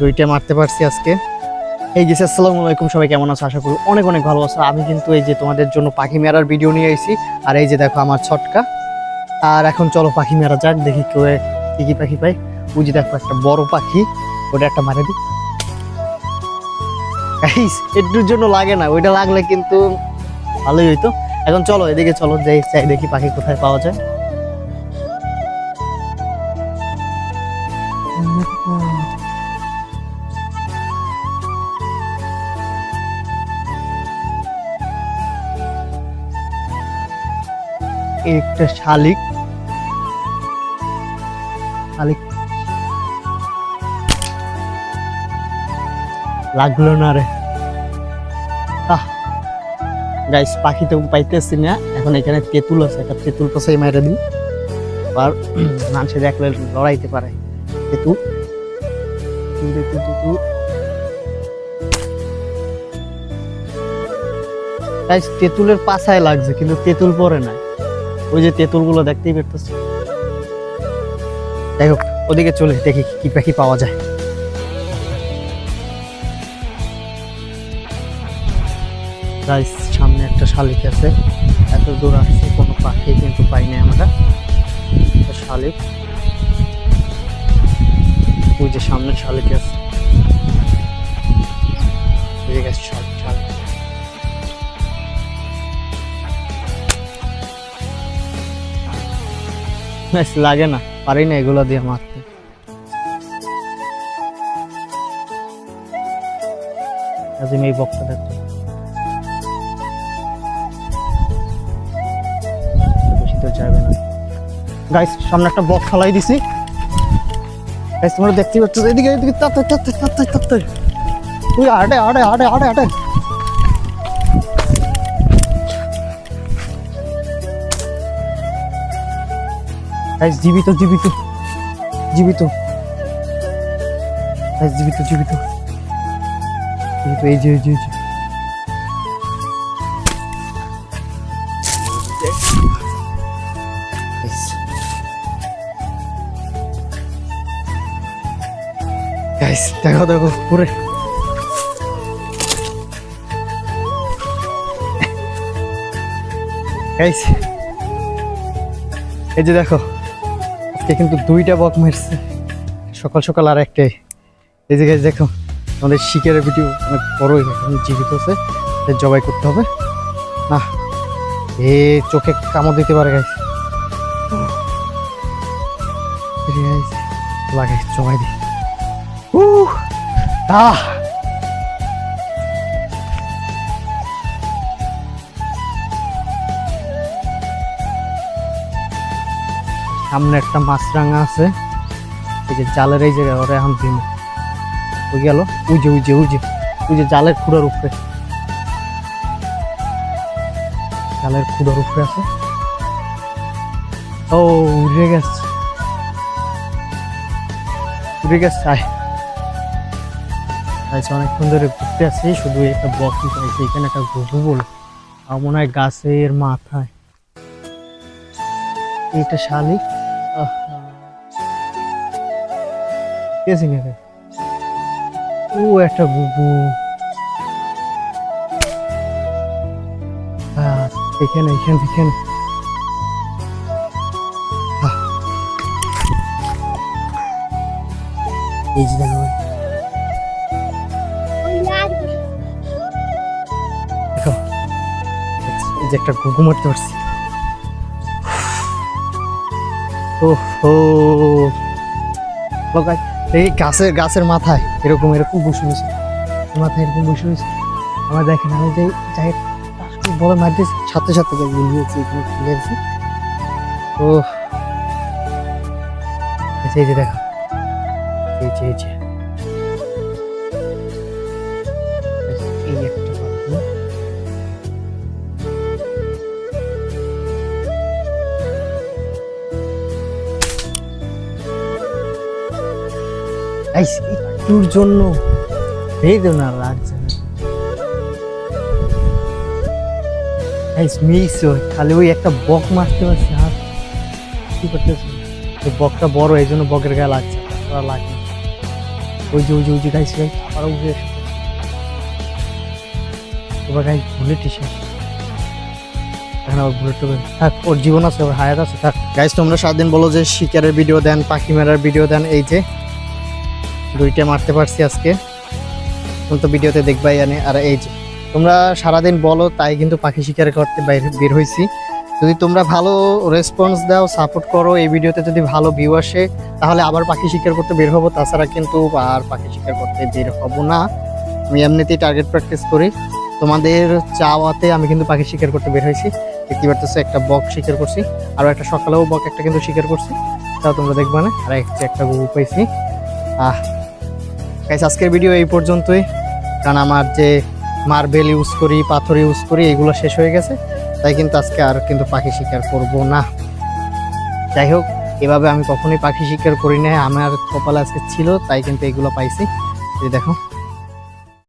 দুইটা মারতে পারছি আজকে। এই গেছে আসসালামু আলাইকুম, সবাই কেমন আছো? আশা করি অনেক অনেক ভালো আছো। আমি কিন্তু এই যে তোমাদের জন্য পাখি মেরার ভিডিও নিয়ে এসেছি আর এই যে দেখো আমার ছটকা। আর এখন চলো পাখি মেরা যাক, দেখি কেউ কি কি পাখি পাই। ওই যে দেখো একটা বড় পাখি, ওটা একটা মারে দিই। একটুর জন্য লাগে না, ওইটা লাগলে কিন্তু ভালোই হইতো। এখন চলো, এদিকে চলো যাই দেখি পাখি কোথায় পাওয়া যায়। একটা শালিক। শালিক। লাগল না রে। গাইস পাখি তো পাইতেছি না। এখন এখানে তেঁতুল আছে, একটা তেঁতুল পাশে মেরে দিই। আর মানুষে দেখলে লড়াইতে পারে। তেঁতুল। তেঁতুলের পাছায় লাগছে, কিন্তু তেঁতুল পরে নাই। ওই যে তেঁতুলগুলো দেখতেই পারতেছি। যাই হোক, ওদিকে চলে দেখি কি পাখি পাওয়া যায়। গাইস সামনে একটা শালিক আছে। এত দূর আসছে, কোনো পাখি কিন্তু পাই নাই আমরা। শালিক। ওই যে সামনে শালিক আছে। ব্যাস, লাগে না পারি না এগুলো দিয়ে মারতে। আজিম এই বকটা দেখো বেশি তো যাবে না। গাইস সামনে একটা বক ফালাই দিছি। গাইস তোমরা দেখতে পাচ্ছ এদিকে এদিকে তাতে তাতে তাতে তাতে তুই আড়ে আড়ে আড়ে আড়ে আড়ে। গাইস জীবিত জীবিত। জীবিত। গাইস জীবিত জীবিত। জীবিত এই যে এই যে. Guys, দেখো দেখো পুরে। Guys, এই যে দেখো। আজকে কিন্তু দুইটা বক মারছে। সকাল সকাল আর একটাই এই যে guys দেখো আমাদের শিকারের ভিডিও অনেক বড়ই জীবিত আছে জবাই করতে হবে। না এ চোখে কামড় দিতে পারে গাইস লাগে জমাই দি উহ, আহ! সামনে একটা মাছরাঙা আছে। এই যে জালের এই জায়গায় ওরা এখন দিন। ওই গেল, ওই যে ওই যে জালের খুঁড়ার উপরে। জালের খুঁড়ার উপরে আছে। ও, উড়ে গেছে। উড়ে গেছে, আয়। আচ্ছা অনেকক্ষণ ধরে ঘুরতে আসছি শুধু একটা বক্স পাইছি এখানে একটা ঘুঘু বলে। আর মনে হয় গাছের মাথায়। এটা শালিক। কে রে? ও, একটা হ্যাঁ এখানে এখানে এখানে। এই যে দেখো। যে একটা ঘুঘু মারতে পারছি। এই গাছের গাছের মাথায় এরকম এরকম বসে বসে মাথায় এরকম বসে বসে আমার দেখেন আমি যে যাই বলে মারতে সাথে সাথে গিয়েছি এখানে খুলেছি ও আচ্ছা, এই যে দেখো। এই যে। গাইস একটুর জন্য তো লাগছে গাইস মিস খালি ওই একটা বক মারতে পারছে আর কি করতেছে? ওই বকটা বড়, এই জন্য বকের গায়ে লাগছে আর লাগে ওই যে ওই যে ওই যে গাইস গাইস আবার উঠে এবার গাইস বুলেট এসে এখন আবার বুলেট থাক, ওর জীবন আছে, ওর হায়াত আছে, থাক। গাইস তোমরা সারাদিন বলো যে শিকারের ভিডিও দেন, পাখি মারার ভিডিও দেন, এই যে। দুইটা মারতে পারছি আজকে। তুমি তো ভিডিওতে দেখবাই জানে। আর এই যে, তোমরা সারাদিন বলো, তাই কিন্তু পাখি শিকার করতে বাইরে, বের হয়েছি যদি তোমরা ভালো রেসপন্স দাও সাপোর্ট করো, এই ভিডিওতে যদি ভালো ভিউ আসে, তাহলে আবার পাখি শিকার করতে বের হব। তাছাড়া কিন্তু আর পাখি শিকার করতে বের হব না। আমি এমনিতেই টার্গেট প্র্যাকটিস করি। তোমাদের চাওয়াতে আমি কিন্তু পাখি শিকার করতে বের হয়েছি দেখতে পারতেছো, একটা বক শিকার করছি। আরও একটা সকালেও বক একটা কিন্তু শিকার করছি। তাও তোমরা দেখবা না। আর একটা একটা পাইছি। আহ গাইস আজকের ভিডিও এই পর্যন্তই। কারণ আমার যে মার্বেল ইউজ করি, পাথর ইউজ করি, এগুলো শেষ হয়ে গেছে। তাই কিন্তু আজকে আর কিন্তু পাখি শিকার করব না। যাই হোক, এভাবে আমি কখনোই পাখি শিকার করি না আমার কপালে আজকে ছিল, তাই কিন্তু এগুলো পাইছি। দেখো।